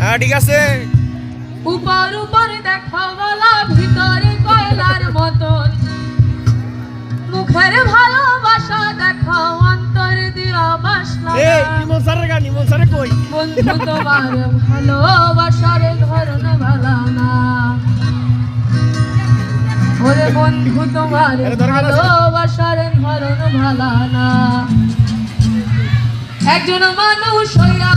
হ্যাঁ ঠিক আছে। উপর উপর দেখাওয়ালা ভিতরে কয়লার মতন। মুখের ভালোবাসা দেখাও অন্তর দিয়া বাসলা এই ইমন কই? বন্ধু তোমার ভালোবাসার ধরন ভালো না বন্ধু তোমার ভালোবাসার ধরন ভালো একজন মানুষ হইয়া